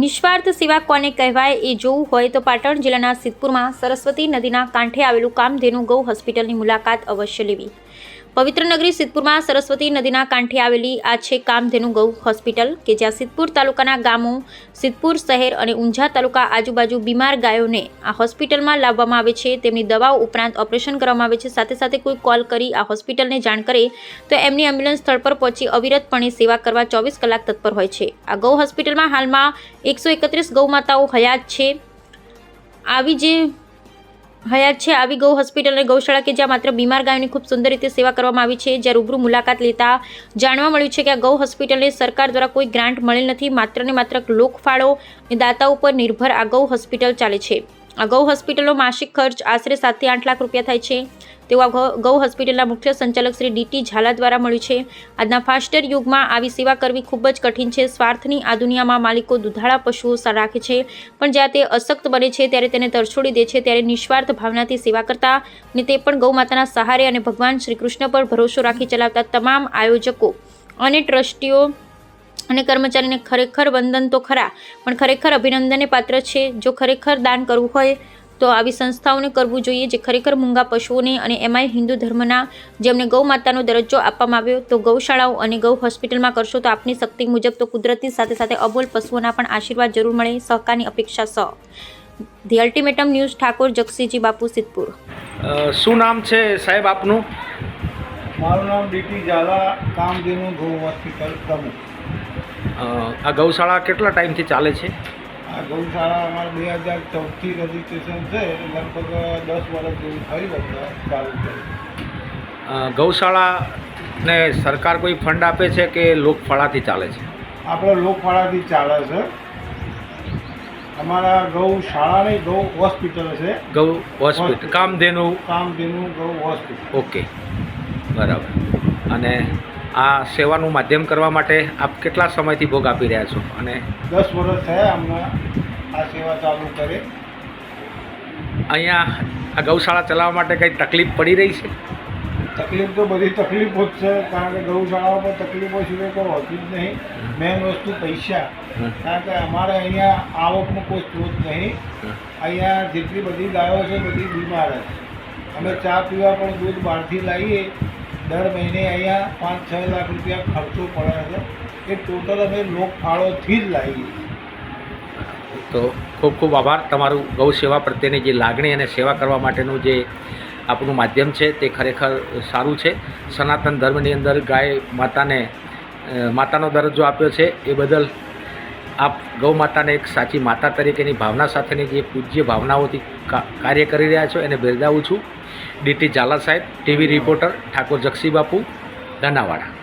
નિસ્વાર્થ સેવા કોને કહેવાય એ જોવું હોય તો પાટણ જિલ્લાના સિદ્ધપુરમાં સરસ્વતી નદીના કાંઠે આવેલું કામધેનુ ગૌ હોસ્પિટલની મુલાકાત અવશ્ય લેવી. પવિત્ર નગરી સિદ્ધપુરમાં સરસ્વતી નદીના કાંઠે આવેલી આ છે કામધેનુ ગૌ હોસ્પિટલ કે જ્યાં સિદ્ધપુર તાલુકાના ગામો, સિદ્ધપુર શહેર અને ઊંઝા તાલુકા આજુબાજુ બીમાર ગાયોને આ હોસ્પિટલમાં લાવવામાં આવે છે. તેમની દવાઓ ઉપરાંત ઓપરેશન કરવામાં આવે છે. સાથે સાથે કોઈ કોલ કરી આ હોસ્પિટલને જાણ કરે તો એમની એમ્બ્યુલન્સ સ્થળ પર પહોંચી અવિરતપણે સેવા કરવા ચોવીસ કલાક તત્પર હોય છે. આ ગૌ હોસ્પિટલમાં હાલમાં એકસો એકત્રીસ ગૌમાતાઓ હયાત છે. આવી જે હયાત છે આવી ગૌ હોસ્પિટલ અને ગૌશાળા કે જ્યાં માત્ર બીમાર ગાયોની ખૂબ સુંદર રીતે સેવા કરવામાં આવી છે. જ્યાં રૂબરૂ મુલાકાત લેતા જાણવા મળ્યું છે કે આ ગૌ હોસ્પિટલને સરકાર દ્વારા કોઈ ગ્રાન્ટ મળેલ નથી. માત્ર ને માત્ર લોકફાળો અને દાતાઓ પર નિર્ભર આ ગૌ હોસ્પિટલ ચાલે છે. આ ગૌ હોસ્પિટલનો માસિક ખર્ચ આશરે સાતથી આઠ લાખ રૂપિયા થાય છે. તેવું ગૌ- હોસ્પિટલના મુખ્ય સંચાલક શ્રી ડીટી ઝાલા દ્વારા મળ્યું છે. આજના ફાસ્ટર યુગમાં આવી સેવા કરવી ખૂબ જ કઠિન છે. સ્વાર્થની આ દુનિયામાં માલિકો દુધાળા પશુઓ રાખે છે. પણ જ્યાં તે અશક્ત બને છે, ત્યારે તેને તરછોડી દે છે, ત્યારે નિસ્વાર્થ ભાવનાથી સેવા કરતા અને તે પણ ગૌ માતાના સહારે અને ભગવાન શ્રી કૃષ્ણ પર ભરોસો રાખી ચલાવતા તમામ આયોજકો અને ટ્રસ્ટીઓ અને કર્મચારીને ખરેખર વંદન તો ખરા, પણ ખરેખર અભિનંદનને પાત્ર છે. જો ખરેખર દાન કરવું હોય તો આવી સંસ્થાઓને કરવું જોઈએ જે ખરેખર મૂંગા પશુઓને અને એમાંય હિન્દુ ધર્મના જેમને ગૌ માતાનો દરજ્જો આપવામાં આવ્યો તો ગૌશાળાઓ અને ગૌ હોસ્પિટલમાં કરશો તો આપની શક્તિ મુજબ તો કુદરતી સાથે સાથે અબોલ પશુઓના પણ આશીર્વાદ જરૂર મળે સહકારની અપેક્ષા સ. The ultimatum news Thakor Jagsiji Bapu Siddhpur. શું નામ છે સાહેબ આપનું? મારું નામ ડીટી ઝાલા કામધેનુ ગૌ હોસ્પિટલ પ્રમુખ. આ ગૌશાળા કેટલા ટાઈમથી ચાલે છે? આ ગૌશાળા અમારે બે હજાર ચૌદથી રજીસ્ટ્રેશન છે લગભગ દસ વર્ષ જેવું થયું હતું ચાલુ અ, ગૌશાળાને સરકાર કોઈ ફંડ આપે છે કે લોકફાળાથી ચાલે છે? આપણે લોકફાળાથી ચાલે છે. અમારા ગૌશાળા નહીં ગૌ હોસ્પિટલ છે. ગૌ હોસ્પિટલ. કામધેનુ? કામધેનુ ગૌ હોસ્પિટલ. ઓકે બરાબર. અને આ સેવાનું માધ્યમ કરવા માટે આપ કેટલા સમયથી ભોગ આપી રહ્યા છો? અને દસ વર્ષ થયા અમને આ સેવા ચાલુ કરે. અહીંયા આ ગૌશાળા ચલાવવા માટે કંઈ તકલીફ પડી રહી છે? તકલીફ તો બધી તકલીફો જ છે કારણ કે ગૌશાળાઓ પર તકલીફો સિવાય કોઈ હોતી જ નહીં. મેન વસ્તુ પૈસા. કારણ કે અમારે અહીંયા આવકનો કોઈ સ્ત્રોત નહીં. અહીંયા જેટલી બધી ગાયો છે બધી બીમાર જ. અમે ચા પીવા પણ દૂધ બહારથી લાવીએ. દર મહિને અહીંયા પાંચ, છ લાખ રૂપિયા ખર્ચો પડે છે. એ ટોટલ અમે લોક ફાળોથી જ લાવીએ તો ખૂબ ખૂબ આભાર. તમારું ગૌ સેવા પ્રત્યેની જે લાગણી અને સેવા કરવા માટેનું જે આપણું માધ્યમ છે તે ખરેખર સારું છે. સનાતન ધર્મની અંદર ગાય માતાને માતાનો દરજ્જો આપ્યો છે. એ બદલ આપ ગૌ માતાને એક સાચી માતા તરીકેની ભાવના સાથેની જે પૂજ્ય ભાવનાઓથી કાર્ય કરી રહ્યા છો, એને બિરદાવું છું. ડીટી ઝાલા સાહેબ, ટીવી રિપોર્ટર ઠાકોર જક્ષી બાપુ દાનાવાડા.